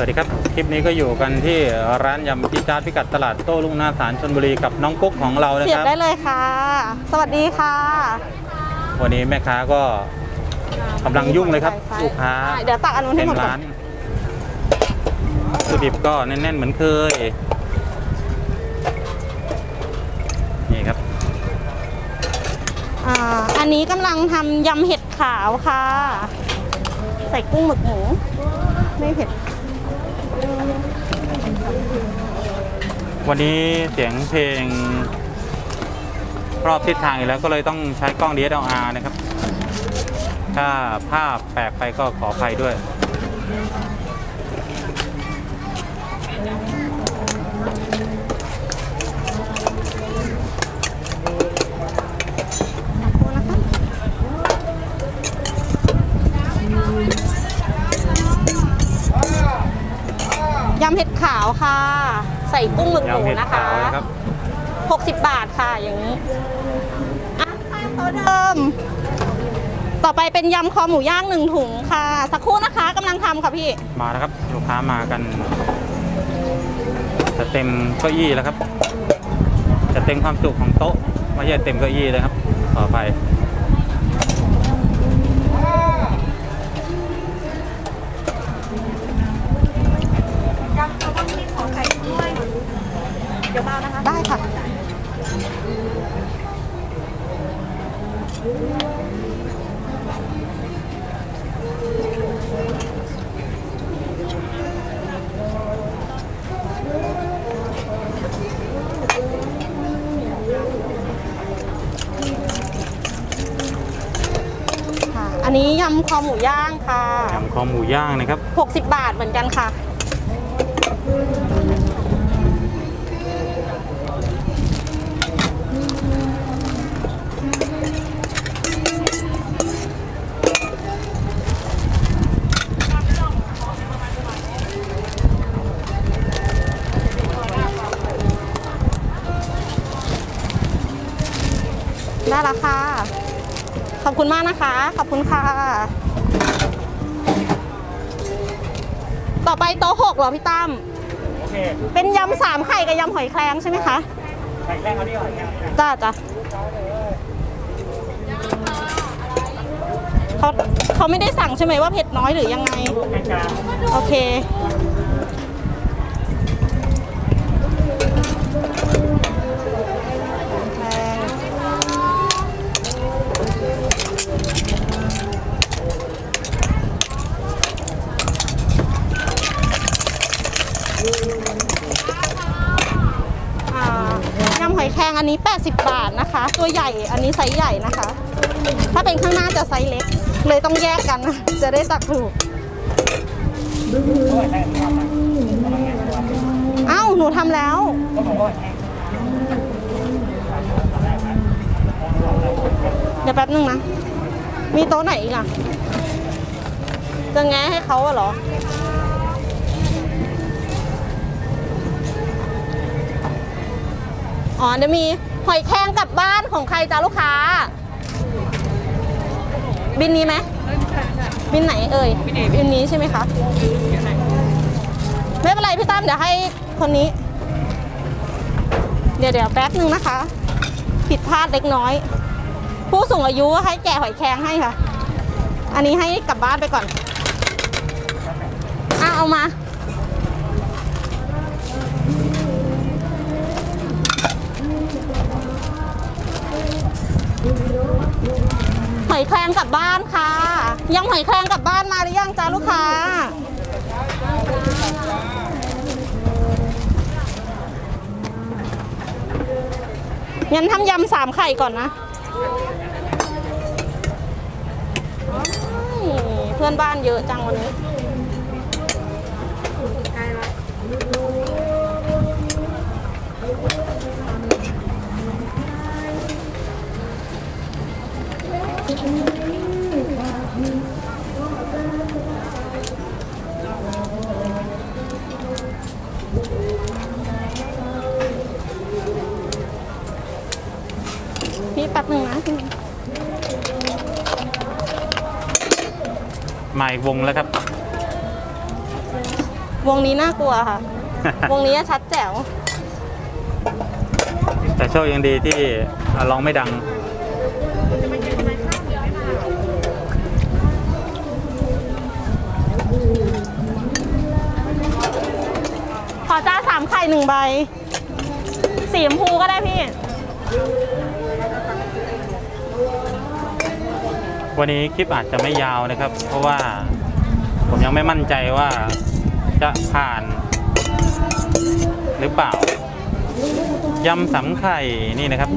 วัสดีครับ คลิปนี้ก็อยู่กันที่ร้านยำพิจาร์พิกัดตลาดโต้รุ่งหน้าสารชนบุรีกับน้องกุ๊กของเรานะเสียคบรับ ได้เลยค่ะ สวัสดีค่ะวันนี้แม่ค้าก็กำลังยุ่งเลยครับ ลูกค้าเดี๋ยวตักอันนู้นให้เต็หมมดก่อร้านนวัตถุดิบก็แน่นๆเหมือนเคย นี่ครับ อ่าอันนี้กำลังทำยำเห็ดขาวค่ะ ใส่กุ้งหมึกหมูไม่เผ็ด วันนี้เสียงเพลงรอบทิศทางอีกแล้วก็เลยต้องใช้กล้อง DSLR นะครับ ถ้าภาพแปลกไปก็ขออภัยด้วย ยำเห็ดขาวค่ะ ใส่กุ้งหมึกหมูยำเห็ดนะคะขาวนะครับ60 บาทค่ะอย่างนี้อะเท่าเดิม ต่อไปเป็นยำคอหมูย่างหนึ่งถุงค่ะ สักครู่นะคะกำลังทำค่ะพี่ มาแล้วครับ ลูกค้ามากัน จะเต็มเก้าอี้แล้วครับ จะเต็มความจุของโต๊ะไม่ใช่เต็มเก้าอี้เลยครับขอไป ได้ค่ะ ค่ะ อันนี้ยำคอหมูย่างค่ะ ยำคอหมูย่างนะครับ 60 บาทเหมือนกันค่ะ ได้แล้วค่ะ ขอบคุณมากนะคะ ขอบคุณค่ะ ต่อไปโต๊ะหกเหรอพี่ตั้มโอเคเป็นยำสามไข่กับยำหอยแครงใช่ไหมคะใส่แรงเขาดีกว่าแรงจ้าจ้ะเขาเขาไม่ได้สั่งใช่ไหมว่าเผ็ดน้อยหรือยังไงกลางโอเค อ่ายำหอยแครงอันนี้ 80 บาทนะคะ ตัวใหญ่อันนี้ไซส์ใหญ่นะคะ ถ้าเป็นข้างหน้าจะไซส์เล็ก เลยต้องแยกกัน จะได้ตักถูกเอ้าหนูทำแล้ว เดี๋ยวแป๊บนึงนะ มีโต๊ะไหนอีกอะ จะแง้ให้เขาอะเหรอ อ๋อเดี๋ยวมีหอยแครงกลับบ้านของใครจ้าลูกค้า บินนี้ไหมบินไหนเอ่ยบินนี้ใช่ไหมคะไม่เป็นไรพี่ตั้มเดี๋ยวให้คนนี้ เดี๋ยวเดี๋ยวแป๊บนึงนะคะ ผิดพลาดเล็กน้อย ผู้สูงอายุให้แกะหอยแครงให้ค่ะ อันนี้ให้กลับบ้านไปก่อนอะเอามา หอยแครงกลับบ้านค่ะ ยังหอยแครงกลับบ้านมาหรือยังจ้าลูกค้า งั้นทำยำสามไข่ก่อนนะ เพื่อนบ้านเยอะจังวันนี้ มาอีกวงแล้วครับ วงนี้น่ากลัวค่ะ วงนี้ชัดแจ๋ว แต่โชคยังดีที่อะร้องไม่ดัง ขอจ้าสามไข่หนึ่งใบ สีชมพูก็ได้พี่ วันนี้คลิปอาจจะไม่ยาวนะครับ เพราะว่าผมยังไม่มั่นใจว่าจะผ่าน หรือเปล่ายำสำไข่นี่นะครับ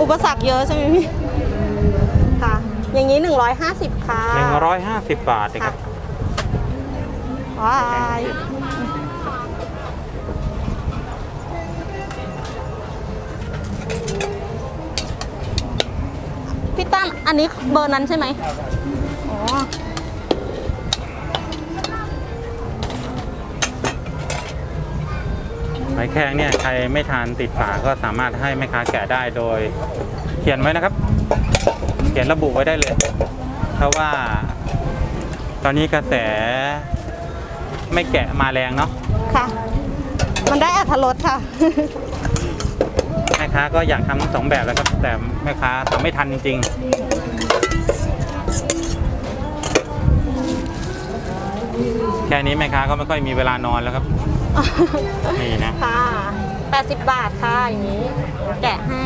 อุปสรรคเยอะใช่ไหมพี่ ค่ะ อย่างนี้ 150 ค่ะ150 บาทนะครับ ว้าย พี่ตั้มอันนี้เบอร์นั้นใช่ไหมอ๋อหอยแครงเนี่ยใครไม่ทานติดฝาก็สามารถให้แม่ค้าแกะได้โดย เขียนไว้นะครับ เขียนระบุไว้ได้เลย เพราะว่า ตอนนี้กระแสไม่แกะมาแรงเนาะค่ะ มันได้อัธรสค่ะแม่ ค้าก็อยากทำทั้งสองแบบแล้วครับ แต่แม่ค้าทำไม่ทันจริง ๆ แค่นี้แม่ค้าก็ไม่ค่อยมีเวลานอนแล้วครับ นี่นะ ค่ะ 80 บาทค่ะอย่างนี้ แกะให้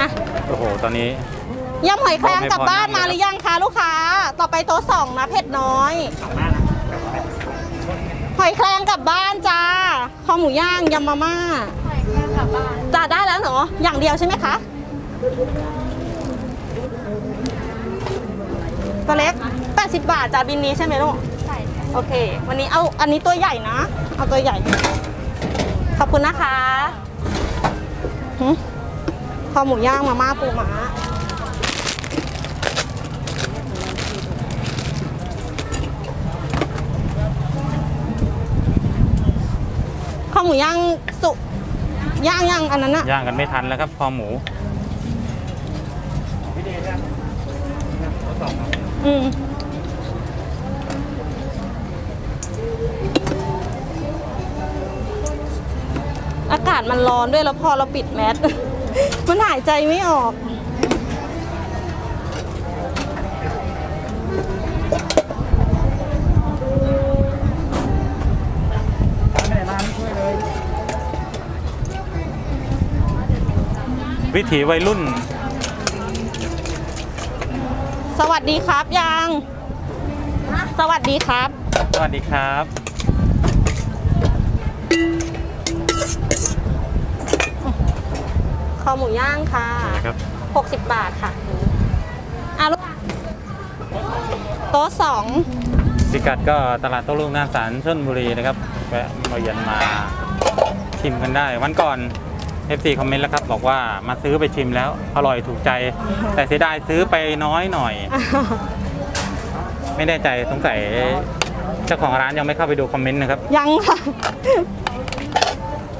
อะโอ้โห ตอนนี้ ยำหอยแครงกลับไม่พอบ้านนั่งมาเลยหรือยังคะลูกค้า ต่อไปโต๊ะสองนะเผ็ดน้อย หอยแครงกลับบ้านจ้า คอหมูย่างยำมาม่า จ้าได้แล้วเหรออย่างเดียวใช่ไหมคะตัวเล็ก 80 บาทจ้าบินนี้ใช่ไหมลูกใช่โอเค วันนี้เอาอันนี้ตัวใหญ่นะ เอาตัวใหญ่ ขอบคุณนะคะหึคอหมูย่างมาม่าปูม้าข้าวหมูย่างสุ ย่างย่างอันนั้นอะย่างกันไม่ทันแล้วครับคอหมูอืมอากาศมันร้อนด้วยแล้วพอเราปิดแมส มันหายใจไม่ออก วิถีวัยรุ่น สวัสดีครับยัง สวัสดีครับ สวัสดีครับ คอหมูย่างค่ะ นะครับ 60 บาทค่ะอะลูกโต๊ะสองพิกัดก็ตลาดโต้รุ่งหน้าสารชนบุรีนะครับแวะมาเยือนมาชิมกันได้ วันก่อน FC คอมเมนต์แล้วครับ บอกว่ามาซื้อไปชิมแล้ว อร่อยถูกใจ แต่เสียดายซื้อไปน้อยหน่อย ไม่แน่ใจสงสัยเจ้าของร้านยังไม่เข้าไปดูคอมเมนต์นะครับ ยังค่ะ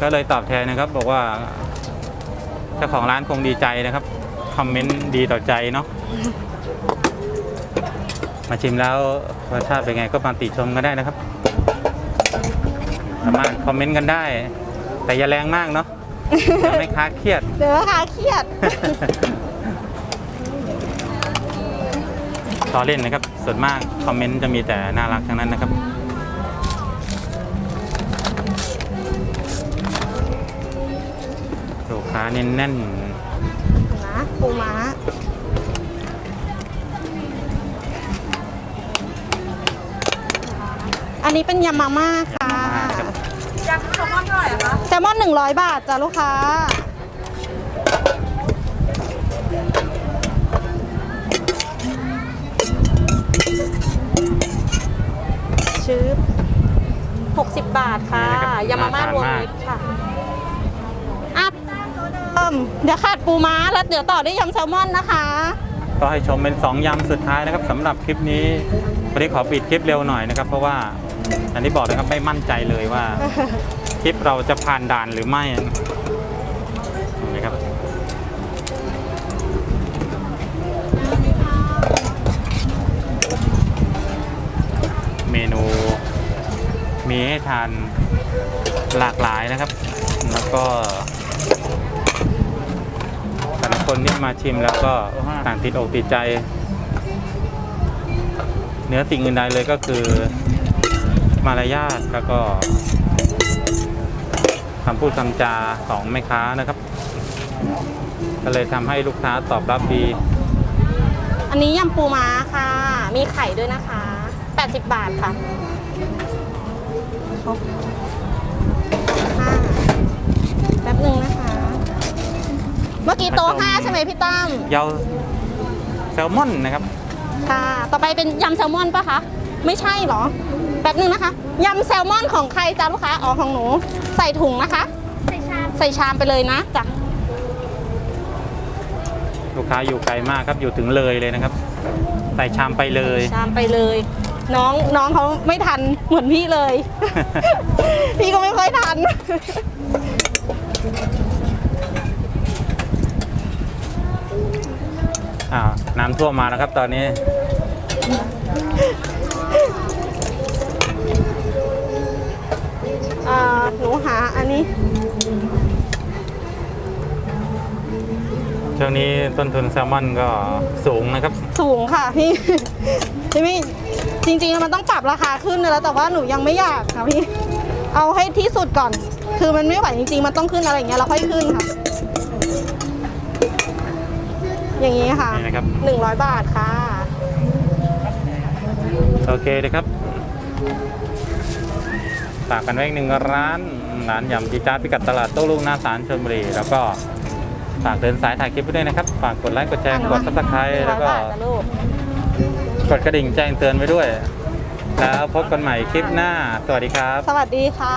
ก็เลยตอบแทนนะครับ บอกว่า เจ้าของร้านคงดีใจนะครับคอมเมนต์ดีต่อใจเนาะมาชิมแล้วรสชาติเป็นไงก็มาติชมกันได้นะครับสามารถคอมเมนต์กันได้ แต่อย่าแรงมากเนาะ เดี๋ยวไม่ค้าเครียด เดี๋ยวค่ะเครียด ต่อเล่นนะครับ ส่วนมากคอมเมนต์จะมีแต่น่ารักทั้งนั้นนะครับ ลูกค้าแน่นนะปูม้าอันนี้เป็นยำมาม่า ลมอนหนึ่งร้อยบาทจ้ะลูกค้า ชื้อ60 บาทค่ะนี่นะครับยำมาม่าน่าทานรวมมากมิตรค่ะอัพเอิ่มเดี๋ยวขาดปูม้า แล้วเดี๋ยวต่อด้วยยำแซลมอนนะคะ ก็ให้ชมเป็น 2ยำสุดท้ายนะครับสำหรับคลิปนี้วันนี้ขอปิดคลิปเร็วหน่อยนะครับ เพราะว่าอันนี้บอกนะครับไม่มั่นใจเลยว่าค ลิปเราจะผ่านด่านหรือไม่นะครับนูมีให้ทานหลากหลายนะครับ แล้วก็แต่ละคนที่มาชิมแล้วก็ต่างติดอกติดใจเนื้อสิ่งอื่นใดเลยก็คือมารยาทแล้วก็ คำพูดคำจาของแม่ค้านะครับ ก็เลยทำให้ลูกค้าตอบรับดี อันนี้ยำปูม้าค่ะ มีไข่ด้วยนะคะ 80 บาทค่ะครบห้าแป๊บหนึ่งนะคะ เมื่อกี้โต๊ะห้าใช่ไหมพี่ตั้มเยาแซลมอนนะครับ ค่ะ ต่อไปเป็นยำแซลมอนปะคะ ไม่ใช่เหรอแป๊บหนึ่งนะคะยำแซลมอนของใครจ้าลูกค้าอ๋อของหนู ใส่ถุงนะคะ ใส่ชามใส่ชามไปเลยนะจ้ะลูกค้าอยู่ไกลมากครับอยู่ถึงเลยเลยนะครับ ใส่ชามไปเลย ชามไปเลย น้องน้องเขาไม่ทันเหมือนพี่เลย พี่ก็ไม่ค่อยทัน อ่าน้ำท่วมมาแล้วครับตอนนี้ หนูหาอันนี้ ช่วงนี้ต้นทุนแซลมอนก็สูงนะครับ สูงค่ะพี่ พี่ไม่จริงๆมันต้องปรับราคาขึ้นแล้วแต่ว่าหนูยังไม่อยากค่ะพี่ เอาให้ที่สุดก่อน คือมันไม่ไหวจริงๆ มันต้องขึ้นอะไรอย่างเงี้ยเราค่อยขึ้นค่ะ อย่างนี้ค่ะนี่นะครับ หนึ่งร้อยบาทค่ะ โอเคเลยครับ ฝากกันไว้อีกหนึ่งร้านร้านยำจีจ้าดพิกัดตลาดโต้รุ่งหน้าศาลชลบุรีแล้วก็ฝากเดินสายถ่ายคลิปไว้ด้วยนะครับ ฝากกดไลค์กดแชร์กดซับสไครต์แล้วก็100บาทจ้ะลูกกดกระดิ่งแจ้งเตือนไว้ด้วย แล้วพบกันใหม่คลิปหน้า สวัสดีครับ สวัสดีค่ะ